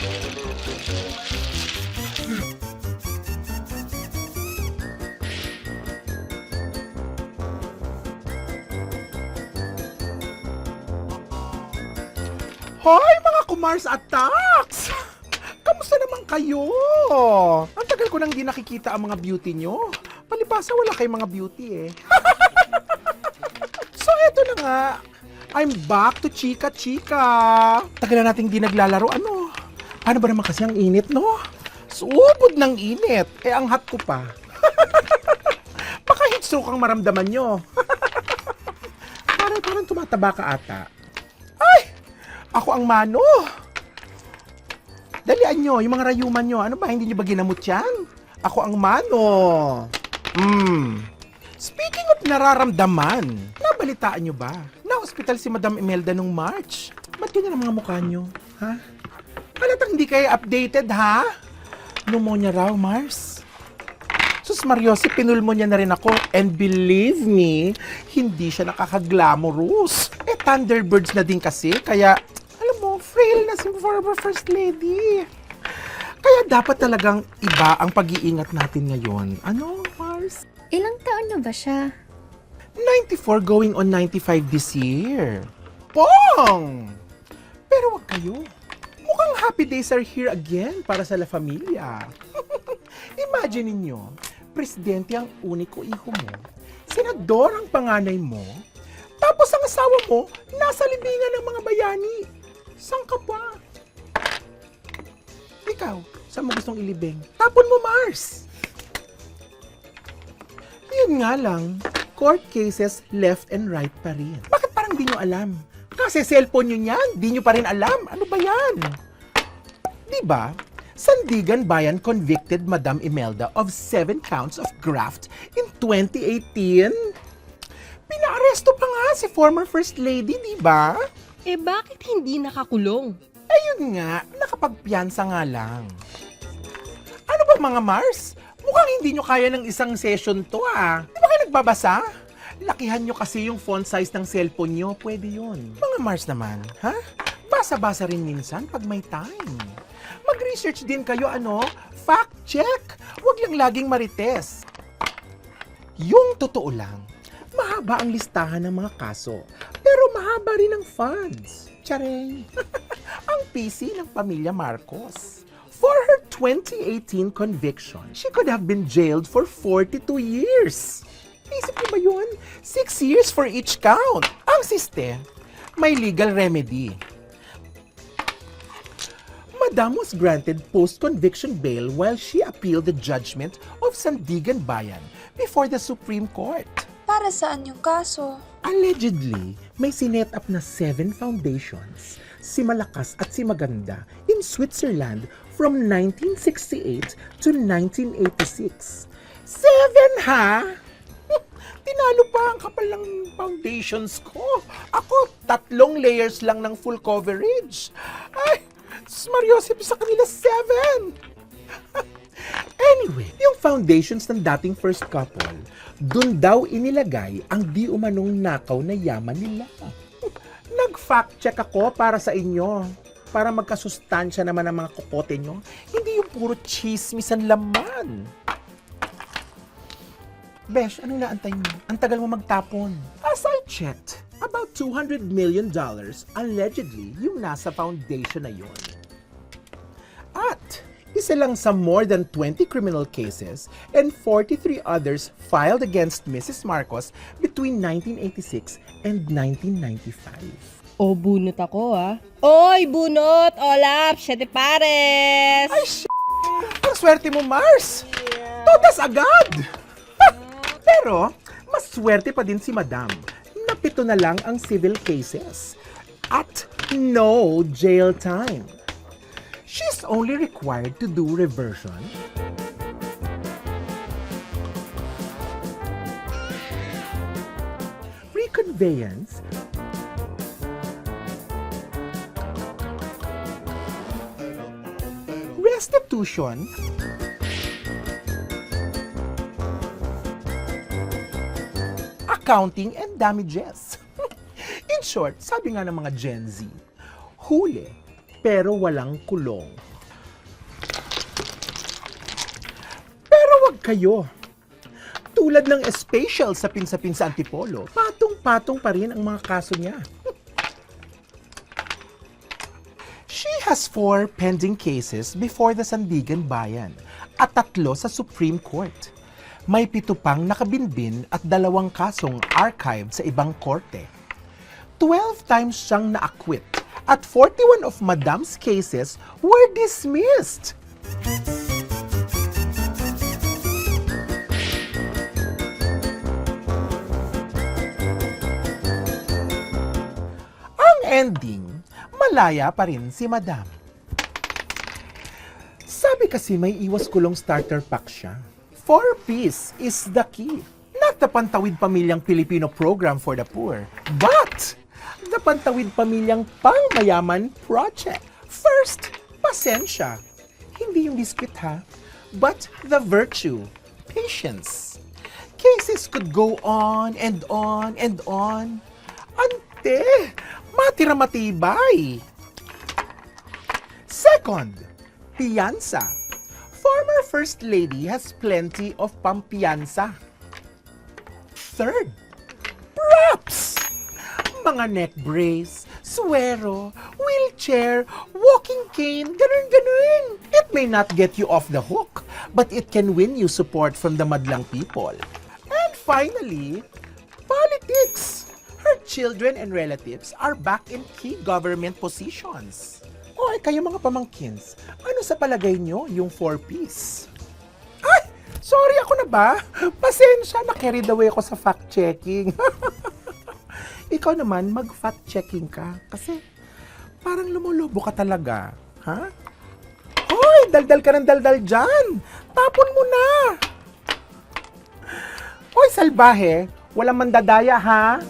Hoy, mga kumars attacks! Kamusta naman kayo? Ang tagal ko nang di nakikita ang mga beauty nyo. Palibasa wala kayong mga beauty eh. so eto na nga. I'm back to Chika Chika. Tagal na nating di naglalaro. Ano? Paano ba naman kasi ang init, no? Subod ng init. Eh, ang hot ko pa. Baka heat ang maramdaman nyo. parang, parang tumataba ka ata. Ay! Ako ang mano. Dalian nyo, yung mga rayuman nyo. Ano ba, hindi nyo ba ginamot yan? Ako ang mano. Hmm. Speaking of nararamdaman, nabalitaan nyo ba? Na-hospital si Madam Imelda nung March. Ba't ganyan ang mga mukha nyo? Ha? Halatang hindi kayo updated, ha? Pneumonia raw, Mars. Sus Mariosi, pinulmonya na rin ako. And believe me, hindi siya nakaka-glamorous. Eh, Thunderbirds na din kasi, kaya, alam mo, frail na si former First Lady. Kaya dapat talagang iba ang pag-iingat natin ngayon. Ano, Mars? Ilang taon na ba siya? 94 going on 95 this year. Pong! Pero wag kayo. Happy days are here again para sa La Familia. Imagine ninyo, presidente ang uniko iho mo, senador ang panganay mo, tapos ang asawa mo, nasa libingan ng mga bayani. Saan ka ba? Ikaw, saan mo gustong ilibing? Tapon mo, Mars! Yun nga lang, court cases left and right pa rin. Bakit parang di nyo alam? Kasi cellphone nyo yan, di nyo pa rin alam. Ano ba yan? Di ba? Sandigan Bayan convicted Madam Imelda of seven counts of graft in 2018. Pinaaresto pa nga si former First Lady, di ba? Eh bakit hindi nakakulong? Ayun nga, nakapagpiyansa nga lang. Ano ba mga Mars? Mukhang hindi nyo kaya ng isang session to ah. Di ba kayo nagbabasa? Lakihan nyo kasi yung font size ng cellphone nyo. Pwede yun. Mga Mars naman, ha? Basa-basa rin minsan pag may time. Mag-research din kayo ano? Fact check! Huwag lang laging marites. Yung totoo lang, mahaba ang listahan ng mga kaso, pero mahaba rin ang funds. Charing! ang PC ng pamilya Marcos. For her 2018 conviction, she could have been jailed for 42 years. Isip niyo ba yun? Six years for each count. Ang siste, may legal remedy. Madam was granted post-conviction bail while she appealed the judgment of Sandigan Bayan before the Supreme Court. Para saan yung kaso? Allegedly, may sinet up na seven foundations, si Malakas at si Maganda, in Switzerland from 1968 to 1986. Seven, ha? Tinalo pa ang kapal ng foundations ko. Ako, tatlong layers lang ng full coverage. Ay, Sus Mariosip sa kanila, seven! Anyway, yung foundations ng dating first couple, dun daw inilagay ang di umanong nakaw na yaman nila. Nag-fact check ako para sa inyo. Para magkasustansya naman ang mga kokote nyo. Hindi yung puro chismis ang laman. Besh, anong naantay mo? Ang tagal mo magtapon. As I checked, about 200 million dollars allegedly yung nasa foundation na yun. At isa lang sa more than 20 criminal cases and 43 others filed against Mrs. Marcos between 1986 and 1995. O bunot ako ah. Oy, bunot! Olap! Siyete pares! Ay, sh**! Ang swerte mo, Mars! Todas agad! Pero, mas swerte pa din si Madam. Napito na lang ang civil cases. At no jail time. She's only required to do reversion, reconveyance, restitution, accounting, and damages. In short, sabi nga ng mga Gen Z, huli pero walang kulong. Pero wag kayo. Tulad ng especial sa pinsapin sa Antipolo, patong-patong pa rin ang mga kaso niya. She has four pending cases before the Sandigan Bayan at tatlo sa Supreme Court. May pito pang nakabinbin at dalawang kasong archived sa ibang korte. 12 times siyang na-acquit at 41 of Madam's cases were dismissed. Ang ending, malaya pa rin si Madam. Sabi kasi may iwas kulong starter pack siya. Four piece is the key. Not the Pantawid Pamilyang Pilipino program for the poor, but the Pantawid Pamilyang Pangmayaman Project. First, pasensya. Hindi yung biscuit ha, but the virtue, patience. Cases could go on and on and on. Ante, matira matibay. Second, piyansa. Former First Lady has plenty of pampiyansa. Third, props. Mga neck brace, suero, wheelchair, walking cane, ganun ganun. It may not get you off the hook, but it can win you support from the madlang people. And finally, politics. Her children and relatives are back in key government positions. Ay kayo mga pamangkins, ano sa palagay nyo yung four-piece? Ay! Sorry ako na ba? Pasensya, na-carried away ako sa fact-checking. Ikaw naman, mag-fact-checking ka. Kasi parang lumulobo ka talaga. Ha? Hoy! Daldal ka ng daldal dyan! Tapon mo na! Hoy, salbahe! Walang mandadaya, ha?